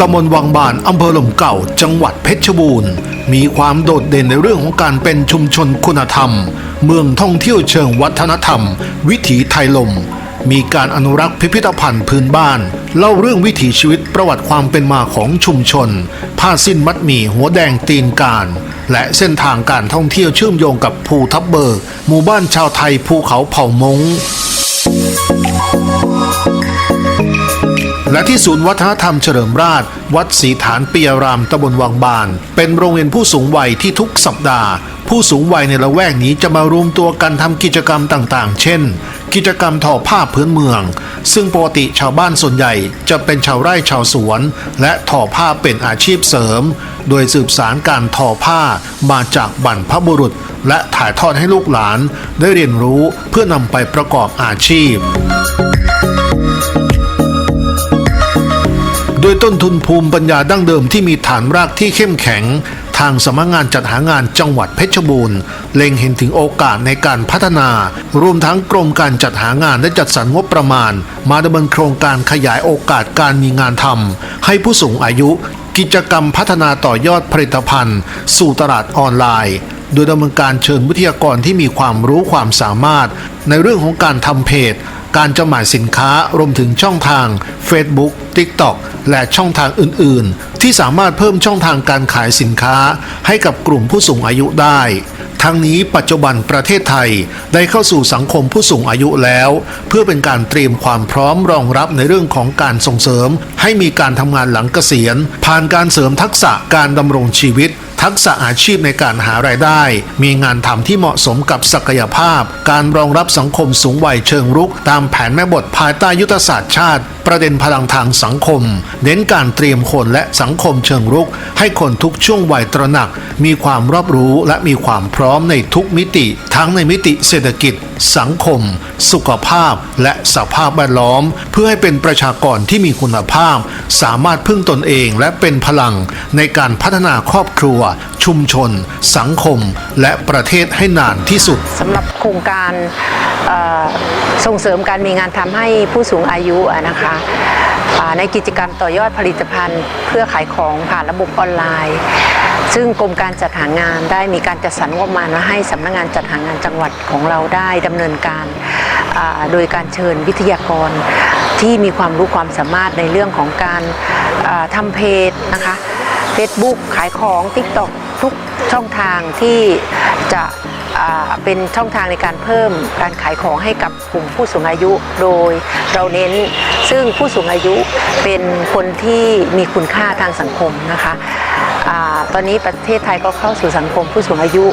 ตำบลวังบานอำเภอหล่มเก่า จังหวัดเพชรบูรณ์ มีความโดดเด่นในเรื่องของการเป็นชุมชนคุณธรรม เมืองท่องเที่ยวเชิงวัฒนธรรม วิถีไทยลม มีการอนุรักษ์พิพิธภัณฑ์พื้นบ้าน เล่าเรื่องวิถีชีวิตประวัติความเป็นมาของชุมชน ผ้าสิ้นมัดหมี่หัวแดงตีนการ และเส้นทางการท่องเที่ยวเชื่อมโยงกับภูทับเบิกหมู่บ้านชาวไทยภูเขาเผ่ามง และที่ศูนย์วัฒนธรรมเฉลิมราช วัดศรีฐานปียรามตำบลวังบาน เป็นโรงเรียนผู้สูงวัยที่ทุกสัปดาห์ ผู้สูงวัยในละแวกนี้จะมารวมตัวกันทำกิจกรรมต่างๆ เช่น กิจกรรมทอผ้าพื้นเมือง ซึ่งปกติชาวบ้านส่วนใหญ่จะเป็นชาวไร่ชาวสวน และทอผ้าเป็นอาชีพเสริม โดยสืบสารการทอผ้ามาจากบรรพบุรุษ และถ่ายทอดให้ลูกหลาน ได้เรียนรู้เพื่อนำไปประกอบอาชีพ โดยต้นทุนภูมิปัญญาดั้งเดิมที่มีฐานรากที่เข้มแข็ง ทางสำนักงานจัดหางานจังหวัดเพชรบูรณ์เล็งเห็นถึงโอกาสในการพัฒนา รวมทั้งกรมการจัดหางานและจัดสรรงบประมาณ มาดำเนินโครงการขยายโอกาสการมีงานทำให้ผู้สูงอายุ กิจกรรมพัฒนาต่อยอดผลิตภัณฑ์ สู่ตลาดออนไลน์โดยดำเนินการเชิญวิทยากรที่มีความรู้ความสามารถ ในเรื่องของการทำเพจ การจำหน่ายสินค้ารวมถึงช่องทาง Facebook, TikTok และช่องทางอื่นๆ ที่สามารถเพิ่มช่องทางการขายสินค้าให้กับกลุ่มผู้สูงอายุได้ ทั้งนี้ปัจจุบันประเทศไทยได้เข้าสู่สังคมผู้สูงอายุแล้ว เพื่อเป็นการเตรียมความพร้อมรองรับในเรื่องของการส่งเสริม ให้มีการทำงานหลังเกษียณ ผ่านการเสริมทักษะการดำรงชีวิตทักษะอาชีพในการหารายได้ มีงานทำที่เหมาะสมกับศักยภาพ การรองรับสังคมสูงวัยเชิงรุกตามแผนแม่บทภายใต้ยุทธศาสตร์ชาติ ประเด็นพลังทางสังคม เน้นการเตรียมคนและสังคมเชิงรุก ให้คนทุกช่วงวัยตระหนัก มีความรอบรู้และมีความพร้อมในทุกมิติ ทั้งในมิติเศรษฐกิจ สังคม สุขภาพ และสภาพแวดล้อม เพื่อให้เป็นประชากรที่มีคุณภาพ สามารถพึ่งตนเองและเป็นพลัง ในการพัฒนาครอบครัว ชุมชน สังคม และประเทศให้นานที่สุดสำหรับโครงการส่งเสริมการมีงานทำให้ผู้สูงอายุนะคะในกิจกรรมต่อยอดผลิตภัณฑ์ เพื่อขายของผ่านระบบออนไลน์ ซึ่งกรมการจัดหางานได้มีการจัดสรรงบประมาณมาให้สำนักงานจัดหางานจังหวัดของเราได้ดำเนินการโดยการเชิญวิทยากรที่มีความรู้ความสามารถในเรื่องของการอ่าทำเพจนะคะ Facebook ขายของ TikTok ทุกช่องทางที่จะ เป็นช่องทางในการเพิ่มการขายของให้กับกลุ่มผู้สูงอายุ โดยเราเน้นซึ่งผู้สูงอายุเป็นคนที่มีคุณค่าทางสังคมนะคะอตอนนี้ประเทศไทยก็เข้าสู่สังคมผู้สูงอายุ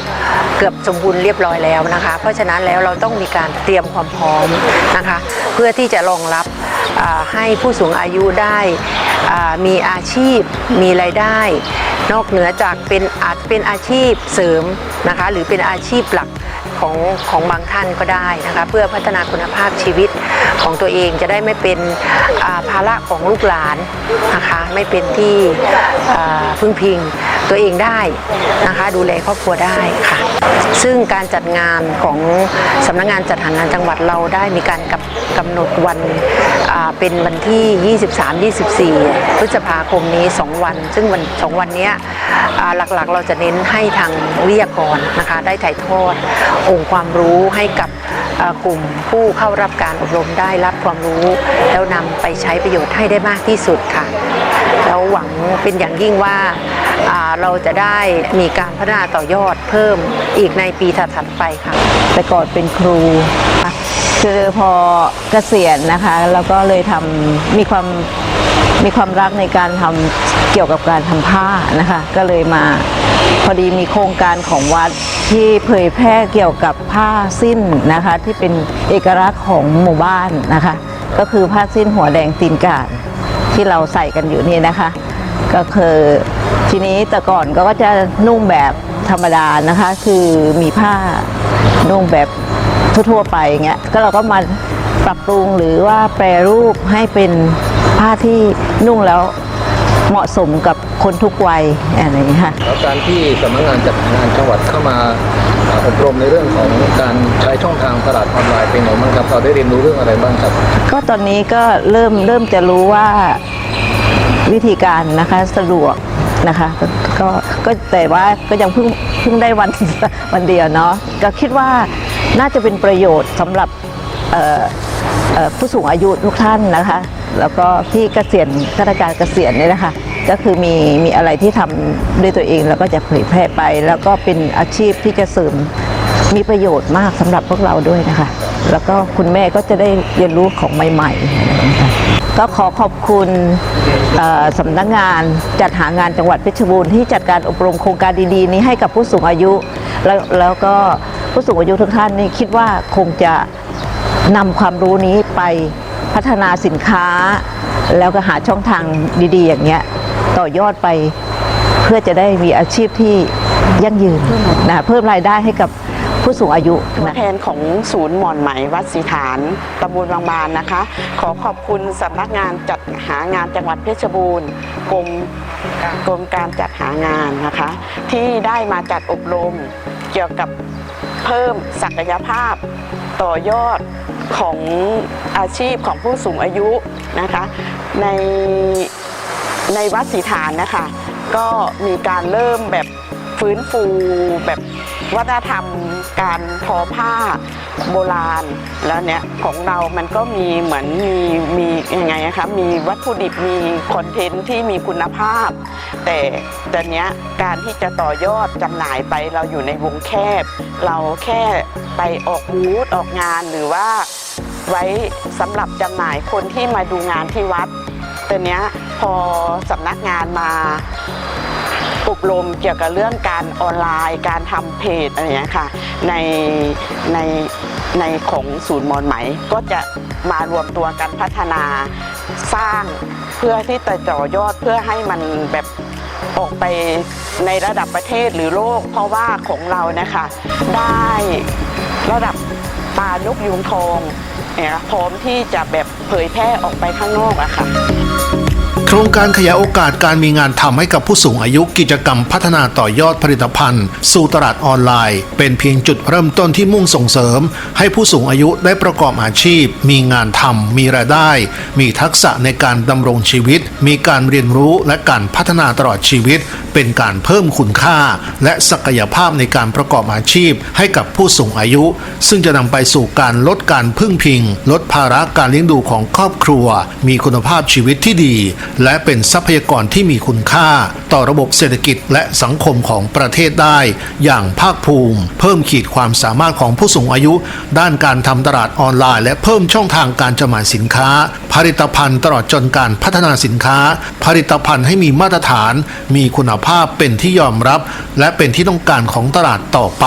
เกือบสมบูรณ์เรียบร้อยแล้วนะคะ เพราะฉะนั้นแล้วเราต้องมีการเตรียมความพร้อมนะคะ เพื่อที่จะรองรับ ให้ผู้สูงอายุได้มีอาชีพมีรายได้ นอกเหนือจากเป็นอาจเป็นอาชีพเสริมนะคะหรือเป็นอาชีพหลักของของบางท่านก็ได้นะคะเพื่อพัฒนาคุณภาพชีวิตของตัวเองจะได้ไม่เป็นาภาระของลูกหลานนะคะไม่เป็นที่พึ่งพิงตัวเองได้นะคะดูแลครอบครัวได้ค่ะ ซึ่งการจัดงานของสำนักงานจัดหางานจังหวัดเราได้มีการกับกำหนดวันเป็นวันที่ 23-24 พฤษภาคมนี้ 2 วัน ซึ่งวันสองวันนี้หลักๆ เราจะเน้นให้ทางวิทยากรนะคะได้ถ่ายทอดองค์ความรู้ให้กับกลุ่มผู้เข้ารับการอบรมได้รับความรู้ แล้วนำไปใช้ประโยชน์ให้ได้มากที่สุดค่ะ แล้วหวังเป็นอย่างยิ่งว่าเราจะได้มีการพัฒนาต่อยอดเพิ่มอีกในปีถัดไปค่ะ แต่ก่อนเป็นครูคือพอเกษียณนะคะแล้วก็เลยทำมีความมีความรักในการทำเกี่ยวกับการทำผ้านะคะ ก็เลยมาพอดีมีโครงการของวัดที่เผยแพร่เกี่ยวกับผ้าสิ้นนะคะ ที่เป็นเอกลักษณ์ของหมู่บ้านนะคะ ก็คือผ้าสิ้นหัวแดงตีนกาด ที่เราใส่กันอยู่นี่นะคะ ก็คือทีนี้แต่ก่อนก็จะนุ่งแบบธรรมดานะคะ คือมีผ้านุ่งแบบทั่วๆไปอย่างเงี้ยก็เราก็มาปรับปรุงหรือว่าแปรรูปให้เป็นผ้าที่นุ่งแล้วเหมาะสมกับคนทุกวัยอะไรอย่างเงี้ยค่ะ แล้วการที่สำนักงานจัดงานจังหวัดเข้ามา อบรมในเรื่องของการใช้ช่องทางตลาดออนไลน์เป็นไงบ้างครับเราได้เรียนรู้เรื่องอะไรบ้างครับ ก็ตอนนี้ก็เริ่มเริ่มจะรู้ว่าวิธีการนะคะสะดวกนะคะก็ก็แต่ว่าก็ยังเพิ่งเพิ่งได้วันวันเดียวเนาะก็คิดว่าน่าจะเป็นประโยชน์สำหรับผู้สูงอายุทุกท่านนะคะ แล้วก็ที่เกษียณข้าราชการเกษียณเนี่ยนะคะ ก็คือมีมีอะไรที่ทำด้วยตัวเองแล้วก็จะเผยแพร่ไป แล้วก็เป็นอาชีพที่จะเสริมมีประโยชน์มากสำหรับพวกเราด้วยนะคะ แล้วก็คุณแม่ก็จะได้เรียนรู้ของใหม่ๆนะคะก็ขอขอบคุณสำนักงานจัดหางานจังหวัดเพชรบูรณ์ที่จัดการอบรมโครงการดีๆ นี้ให้กับผู้สูงอายุ แล้วแล้วก็ผู้สูงอายุทุกท่านนี่คิดว่าคงจะนำความรู้นี้ไป พัฒนาสินค้า แล้วก็หาช่องทางดี ๆ อย่างเงี้ยต่อยอดไปเพื่อจะได้มีอาชีพที่ยั่งยืนนะเพิ่มรายได้ให้กับผู้สูงอายุตัวนะแทนของศูนย์หมอนไหมวัดศรีฐานตำบลบางบานนะคะ ขอขอบคุณสำนักงานจัดหางานจังหวัดเพชรบูรณ์กรมกรมการจัดหางานนะคะ ที่ได้มาจัดอบรมเกี่ยวกับเพิ่มศักยภาพต่อยอด ของอาชีพของผู้สูงอายุนะคะ ในในวัดศรีฐานนะคะ ก็มีการเริ่มแบบฟื้นฟูแบบวัฒนธรรมการทอผ้าโบราณ แล้วเนี่ยของเรามันก็มีเหมือนมีมียังไงอะคะมีวัตถุดิบมีคอนเทนต์ที่มีคุณภาพ แต่แต่เนี้ยการที่จะต่อยอดจำหน่ายไปเราอยู่ในวงแคบ เราแค่ไปออกบูธออกงานหรือว่า ไว้สำหรับจำหน่ายคนที่มาดูงานที่วัดแต่เนี้ยพอสำนักงานมาอบรมเกี่ยวกับเรื่องการออนไลน์การทำเพจอะไรอย่างเงี้ยค่ะในในในของศูนย์มอนไหม ก็จะมารวมตัวกันพัฒนาสร้างเพื่อที่จะต่อยอดเพื่อให้มันแบบออกไปในระดับประเทศหรือโลก เพราะว่าของเรานะคะ ได้ระดับปลานกยุงทอง พร้อมที่จะแบบเผยแพร่ออกไปข้างนอกอะค่ะ ครงการขยายโอกาสการมีงานทำให้กับผู้สูงอายุกิจกรรมพัฒนาต่อยอดผลิตภัณฑ์ สู่ตลาดออนไลน์ เป็นเพียงจุดเริ่มต้นที่มุ่งส่งเสริม ให้ผู้สูงอายุได้ประกอบอาชีพ มีงานทำมีรายได้ มีทักษะในการดำรงชีวิต มีการเรียนรู้และการพัฒนาตลอดชีวิต เป็นการเพิ่มคุณค่า และศักยภาพในการประกอบอาชีพ ให้กับผู้สูงอายุ ซึ่งจะนำไปสู่การลดการพึ่งพิง ลดภาระการเลี้ยงดูของครอบครัว มีคุณภาพชีวิตที่ดีและเป็นทรัพยากรที่มีคุณค่า ต่อระบบเศรษฐกิจและสังคมของประเทศได้ อย่างภาคภูมิ เพิ่มขีดความสามารถของผู้สูงอายุ ด้านการทำตลาดออนไลน์ และเพิ่มช่องทางการจำหน่ายสินค้า ผลิตภัณฑ์ตลอดจนการพัฒนาสินค้า ผลิตภัณฑ์ให้มีมาตรฐาน มีคุณภาพเป็นที่ยอมรับ และเป็นที่ต้องการของตลาดต่อไป